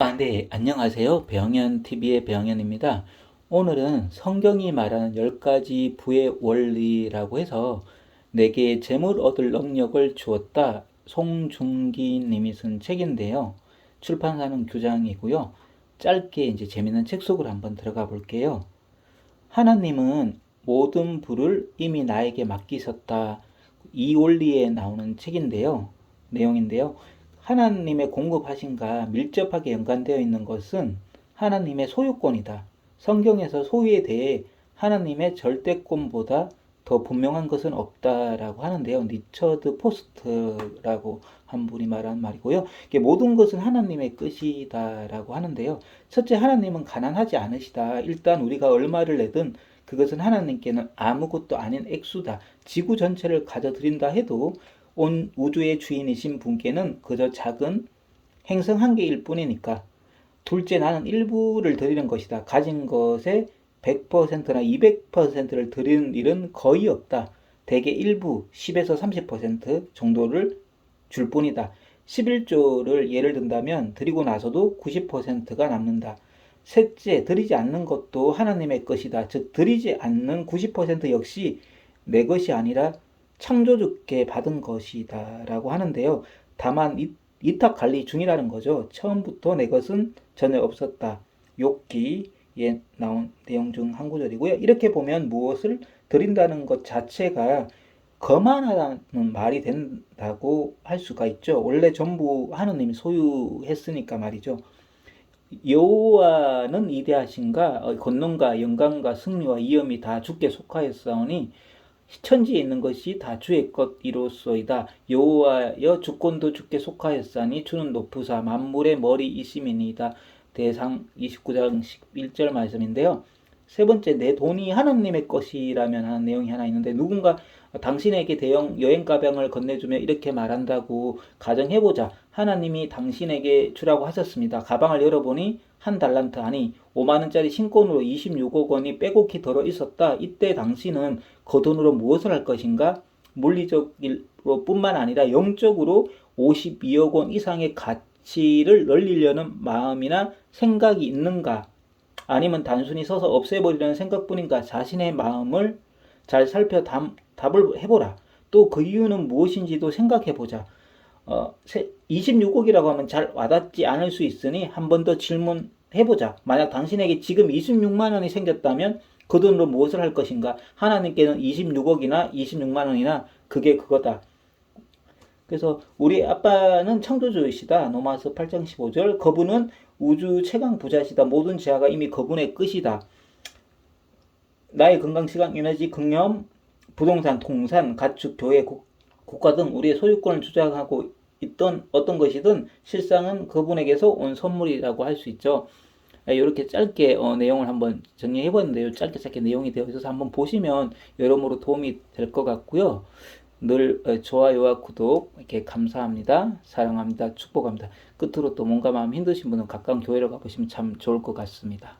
아, 네, 안녕하세요. 배영현TV의 배영현입니다. 오늘은 성경이 말하는 10가지 부의 원리라고 해서 내게 재물 얻을 능력을 주었다. 송중기 님이 쓴 책인데요. 출판사는 교장이고요. 짧게 이제 재밌는 책 속으로 한번 들어가 볼게요. 하나님은 모든 부를 이미 나에게 맡기셨다. 이 원리에 나오는 책인데요. 내용인데요. 하나님의 공급하신가 밀접하게 연관되어 있는 것은 하나님의 소유권이다. 성경에서 소유에 대해 하나님의 절대권보다 더 분명한 것은 없다라고 하는데요. 리처드 포스트라고 한 분이 말한 말이고요. 이게 모든 것은 하나님의 뜻이다라고 하는데요. 첫째, 하나님은 가난하지 않으시다. 일단 우리가 얼마를 내든 그것은 하나님께는 아무것도 아닌 액수다. 지구 전체를 가져드린다 해도 온 우주의 주인이신 분께는 그저 작은 행성 한 개일 뿐이니까. 둘째, 나는 일부를 드리는 것이다. 가진 것의 100%나 200%를 드리는 일은 거의 없다. 대개 일부 10에서 30% 정도를 줄 뿐이다. 11조를 예를 든다면 드리고 나서도 90%가 남는다. 셋째, 드리지 않는 것도 하나님의 것이다. 즉, 드리지 않는 90% 역시 내 것이 아니라 창조주께 받은 것이다. 라고 하는데요. 다만, 이, 이탁 관리 중이라는 거죠. 처음부터 내 것은 전혀 없었다. 욕기에 나온 내용 중 한 구절이고요. 이렇게 보면 무엇을 드린다는 것 자체가 거만하다는 말이 된다고 할 수가 있죠. 원래 전부 하느님이 소유했으니까 말이죠. 여호와는 이대하신가 어, 권능과 영광과 승리와 위엄이 다 주께 속하였사오니 천지에 있는 것이 다 주의 것이로소이다. 여호와여 주권도 주께 속하였사니 주는 높으사 만물의 머리이심이니이다. 대상 29장 11절 말씀인데요. 세 번째, 내 돈이 하나님의 것이라면 하는 내용이 하나 있는데 누군가 당신에게 대형 여행 가방을 건네주며 이렇게 말한다고 가정해보자. 하나님이 당신에게 주라고 하셨습니다. 가방을 열어보니 한 달란트 아니 5만 원짜리 신권으로 26억 원이 빼곡히 들어 있었다. 이때 당신은 그 돈으로 무엇을 할 것인가? 물리적으로 뿐만 아니라 영적으로 52억 원 이상의 가치를 늘리려는 마음이나 생각이 있는가? 아니면 단순히 서서 없애버리려는 생각뿐인가? 자신의 마음을 잘 살펴 답, 답을 해보라. 또 그 이유는 무엇인지도 생각해보자. 어, 26억이라고 하면 잘 와닿지 않을 수 있으니 한 번 더 질문해보자. 만약 당신에게 지금 26만 원이 생겼다면 그 돈으로 무엇을 할 것인가? 하나님께는 26억이나 26만 원이나 그게 그거다. 그래서 우리 아빠는 창조주이시다. 로마서 8장 15절. 그분은 우주 최강 부자시다. 모든 지하가 이미 그분의 끝이다. 나의 건강, 시간, 에너지, 긍념, 부동산, 통산, 가축, 교회, 국 가 등 우리의 소유권을 주장하고 있던 어떤 것이든 실상은 그분에게서 온 선물이라고 할 수 있죠. 이렇게 짧게 어, 내용을 한번 정리해 봤는데요. 짧게 짧게 내용이 되어 있어서 한번 보시면 여러모로 도움이 될 것 같고요. 늘 어, 좋아요와 구독 이렇게 감사합니다. 사랑합니다. 축복합니다. 끝으로 또 뭔가 마음 힘드신 분은 가까운 교회로 가보시면 참 좋을 것 같습니다.